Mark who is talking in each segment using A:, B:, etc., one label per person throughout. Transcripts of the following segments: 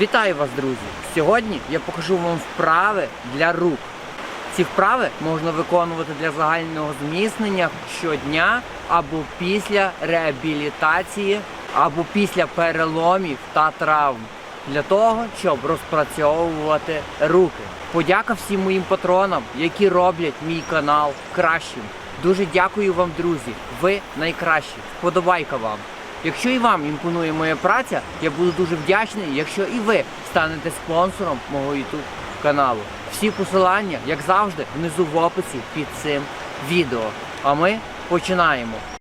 A: Вітаю вас, друзі! Сьогодні я покажу вам вправи для рук. Ці вправи можна виконувати для загального зміцнення щодня або після реабілітації, або після переломів та травм для того, щоб розпрацьовувати руки. Подяка всім моїм патронам, які роблять мій канал кращим. Дуже дякую вам, друзі. Ви найкращі. Вподобайка вам. Якщо і вам імпонує моя праця, я буду дуже вдячний, якщо і ви станете спонсором мого YouTube каналу. Всі посилання, як завжди, внизу в описі під цим відео. А ми починаємо.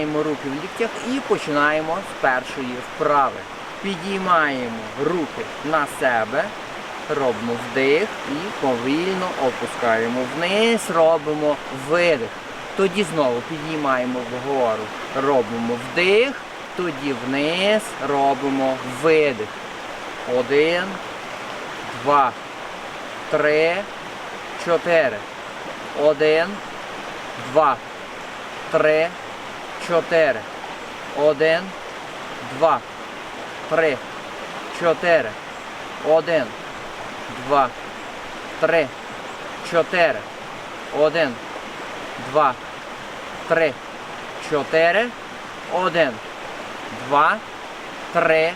A: Згинаємо руки в ліктях і починаємо з першої вправи. Підіймаємо руки на себе, робимо вдих і повільно опускаємо вниз, робимо видих. Тоді знову підіймаємо вгору, робимо вдих, тоді вниз, робимо видих. Один, два, три, чотири. Один, два, три, чотири. Один, два, три, чотири. Один, два, три, чотири. Один, два, три, чотири. Один, два, три,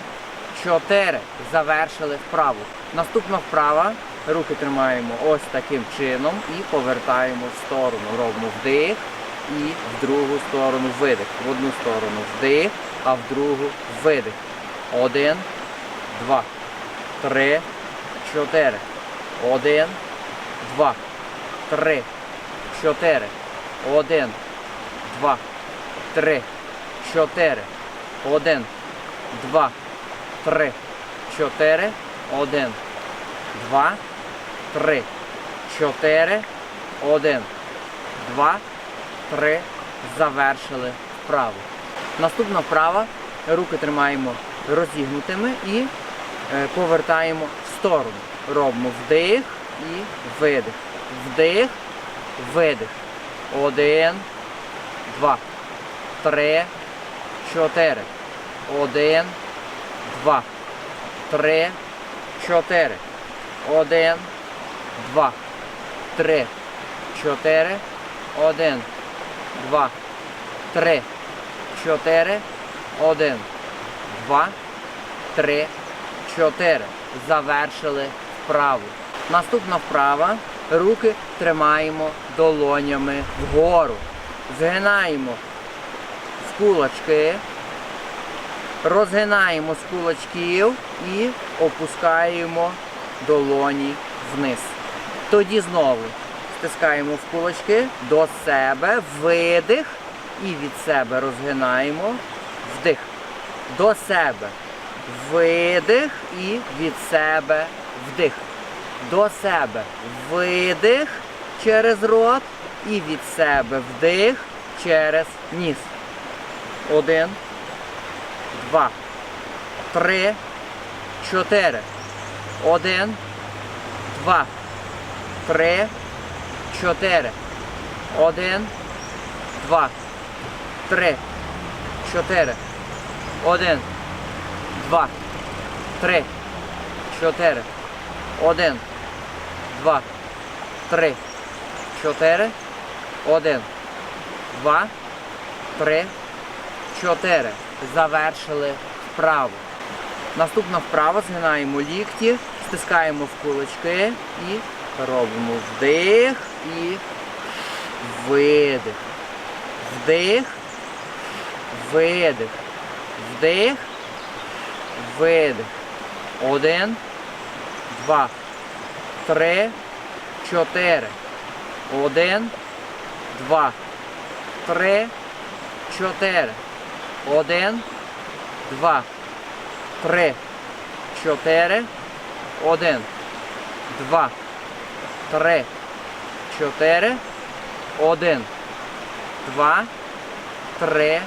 A: чотири. Завершили вправу. Наступна вправа. Руки тримаємо ось таким чином і повертаємо в сторону. Робимо вдих і в другу сторону видих. В одну сторону вдих, а в другу видих. Один, два, три, чотири. Один, два, три, чотири. Один, два, три, чотири. Один, два, три, чотири. Один, два, три, чотири. Один, два, три. Завершили вправу. Наступна вправа. Руки тримаємо розігнутими і е, повертаємо в сторону. Робимо вдих і видих. Вдих, видих. Один, два, три, чотири. Один, два, три, чотири. Один, два, три, чотири. Один, два, три, чотири. Один, два, три, чотири. Завершили вправу. Наступна вправа. Руки тримаємо долонями вгору. Згинаємо в кулачки. Розгинаємо з кулачків і опускаємо долоні вниз. Тоді знову стискаємо в кулачки до себе, видих і від себе розгинаємо, вдих. До себе видих і від себе вдих. До себе видих через рот і від себе вдих через ніс. Один два, три, чотири. Один, два, три, чотири. Один, два, три, чотири. Один, два, три, чотири. Один, два, три, чотири. Один, два, три, чотири. Завершили вправу. Наступна вправа. Згинаємо лікті, стискаємо в кулачки і робимо вдих і видих. Вдих, видих. Вдих, видих. Один, два, три, чотири. Один, два, три, чотири. Один, два, три, чотири. Один, два, три, чотири. Один, два, три,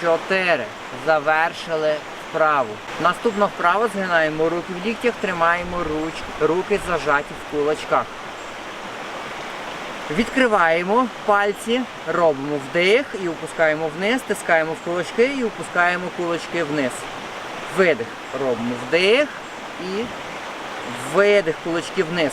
A: чотири. Завершили вправу. Наступна вправа згинаємо руки в ліктях, тримаємо руч, руки зажаті в кулачках. Відкриваємо пальці, робимо вдих і опускаємо вниз, стискаємо в кулачки і опускаємо кулачки вниз. Видих. Робимо вдих і видих кулачки вниз.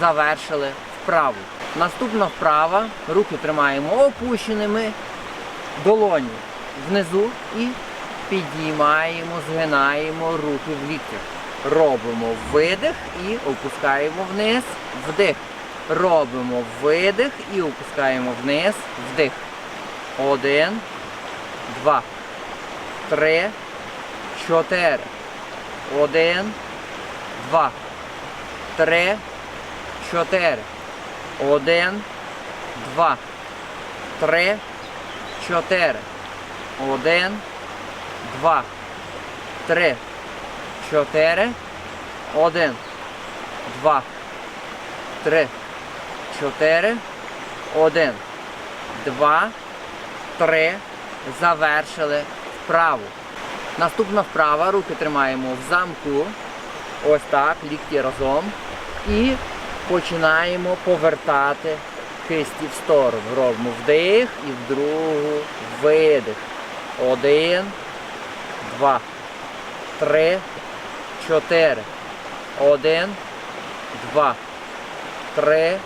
A: Завершили вправу. Наступна вправа. Руки тримаємо опущеними. Долоні внизу і підіймаємо, згинаємо руки в ліктях. Робимо видих і опускаємо вниз, вдих. Робимо видих і опускаємо вниз, вдих. Один, два, три, чотири. Один, два, три, чотири. Один, два, три, чотири. Один, два, три, чотири. Один, два, три, чотири. Один, два, три. Завершили вправу. Наступна вправа. Руки тримаємо в замку. Ось так, лікті разом. І починаємо повертати кисті в сторону. Робимо вдих і в другу видих. Один, два, три, чотири. Один, два, три,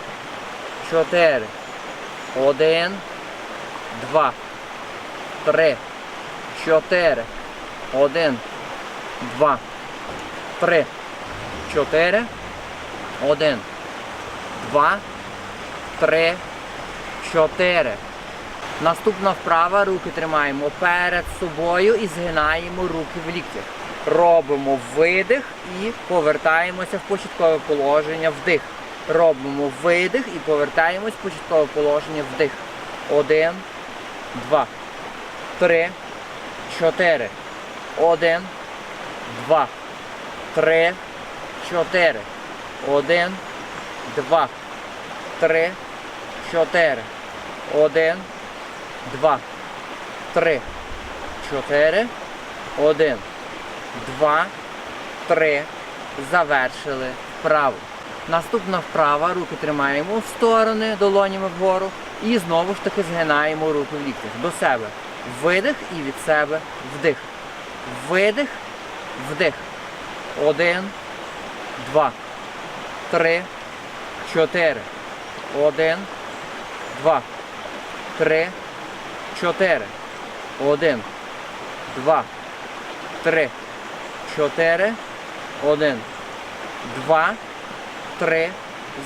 A: чотири. Один, два, три, чотири. Один, два, три, чотири. Один, два, три, чотири. Наступна вправа. Руки тримаємо перед собою і згинаємо руки в ліктях. Робимо видих і повертаємося в початкове положення вдих. Робимо видих і повертаємось в початкове положення вдих. Один, два, три, чотири. Один, два, три, чотири. Один, два, три, чотири. Один, два, три, чотири. Один, два, три. Завершили вправу. Наступна вправа. Руки тримаємо в сторони, долонями вгору. І знову ж таки згинаємо руки в ліктях до себе. Видих і від себе вдих. Видих, вдих. Один, два, три, чотири. Один, два, три, чотири. Один, два, три, чотири. Один, два, три.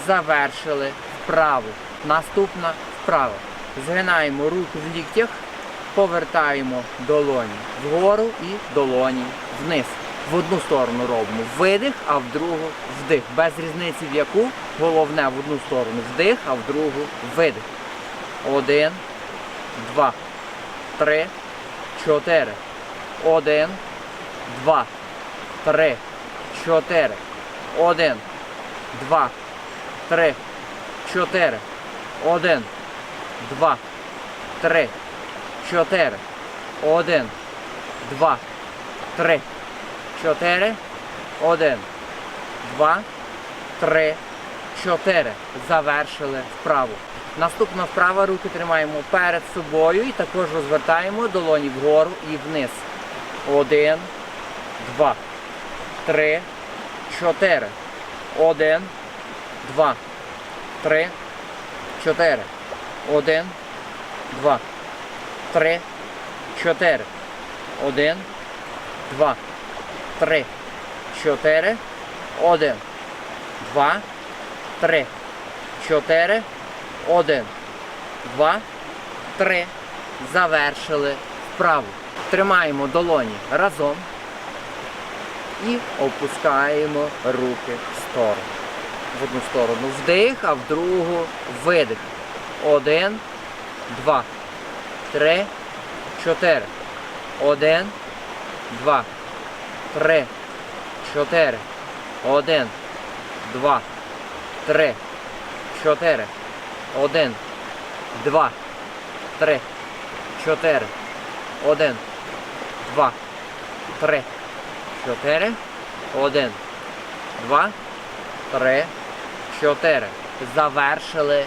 A: Завершили вправу. Наступна вправа. Згинаємо руки в ліктях, повертаємо долоні вгору і долоні вниз. В одну сторону робимо видих, а в другу вдих. Без різниці в яку. Головне в одну сторону вдих, а в другу видих. Один, два, три, чотири. Один, два, три, чотири. Один, два, три, чотири. Один, два, три, чотири. Один, два, три, чотири. Один, два, три, чотири. Завершили вправу. Наступна вправа. Руки тримаємо перед собою і також розвертаємо долоні вгору і вниз. Один, два, три, чотири. Один, два, три, чотири. Один, два, три, чотири. Один, два, три, чотири. Один, два, три, чотири. Один, два, три. Завершили вправу. Тримаємо долоні разом і опускаємо руки в сторону. В одну сторону вдих, а в другу видих. Один, два, три, чотири. Один, два, три, чотири. Один, два, три, чотири. Один, два, три, чотири. Один, два, три, чотири. Один, два, три, чотири. Завершили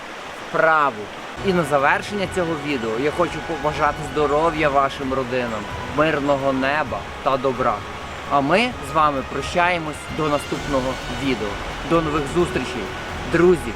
A: вправу. І на завершення цього відео я хочу побажати здоров'я вашим родинам, мирного неба та добра. А ми з вами прощаємось до наступного відео. До нових зустрічей, друзі!